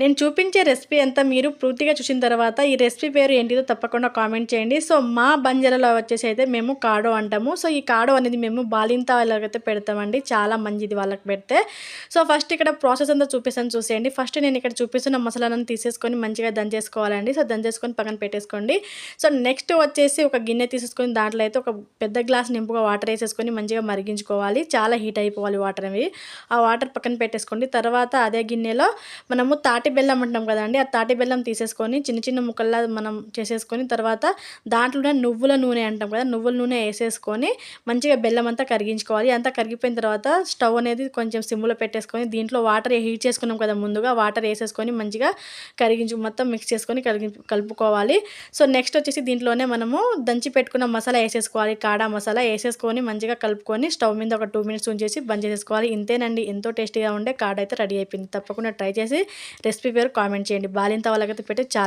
నేను చూపించే రెసిపీ అంతా మీరు పూర్తిగా చూసిన తర్వాత ఈ రెసిపీ పేరు ఏంటిదో తప్పకుండా కామెంట్ చేయండి. సో మా బంజరలో వచ్చేసి అయితే మేము కాడో అంటాము. సో ఈ కాడో అనేది మేము బాలింత వాళ్ళకైతే పెడతామండి. చాలా మంచిది వాళ్ళకి పెడితే. సో ఫస్ట్ ఇక్కడ ప్రాసెస్ అంతా చూపిస్తాను చూసేయండి. ఫస్ట్ నేను ఇక్కడ చూపిస్తున్న మసాలాను తీసేసుకొని మంచిగా దంచేసుకోవాలండి. సో దంచేసుకొని పక్కన పెట్టేసుకోండి. సో నెక్స్ట్ వచ్చేసి ఒక గిన్నె తీసేసుకొని దాంట్లో అయితే ఒక పెద్ద గ్లాస్ నింపుగా వాటర్ వేసేసుకొని మంచిగా మరిగించుకోవాలి. చాలా హీట్ అయిపోవాలి వాటర్ అవి. ఆ వాటర్ పక్కన పెట్టేసుకోండి. తర్వాత అదే గిన్నెలో మనము తాటి బెల్లం అంటాం కదండి ఆ తాటి బెల్లం తీసేసుకొని చిన్న చిన్న ముక్కల్లా మనం చేసేసుకొని తర్వాత దాంట్లోనే నువ్వుల నూనె అంటాం కదా నువ్వుల నూనె వేసేసుకొని మంచిగా బెల్లం అంతా కరిగించుకోవాలి. అంతా కరిగిపోయిన తర్వాత స్టవ్ అనేది కొంచెం సిమ్లో పెట్టేసుకొని దీంట్లో వాటర్ హీట్ చేసుకున్నాం కదా ముందుగా వాటర్ వేసేసుకొని మంచిగా కరిగించు మొత్తం మిక్స్ చేసుకొని కలిగి కలుపుకోవాలి. సో నెక్స్ట్ వచ్చేసి దీంట్లోనే మనము దంచి పెట్టుకున్న మసాలా వేసేసుకోవాలి. కాడా మసాలా వేసేసుకొని మంచిగా కలుపుకొని స్టవ్ మీద ఒక టూ మినిట్స్ ఉంచేసి బంద్ చేసుకోవాలి ఇంతేనండి ఎంతో టేస్టీగా ఉండే కాడ అయితే రెడీ అయిపోయింది. తప్పకుండా ట్రై చేసి రెసిపీ పేరు కామెంట్ చేయండి. బాలింత వాళ్ళకైతే పెట్టి చాలా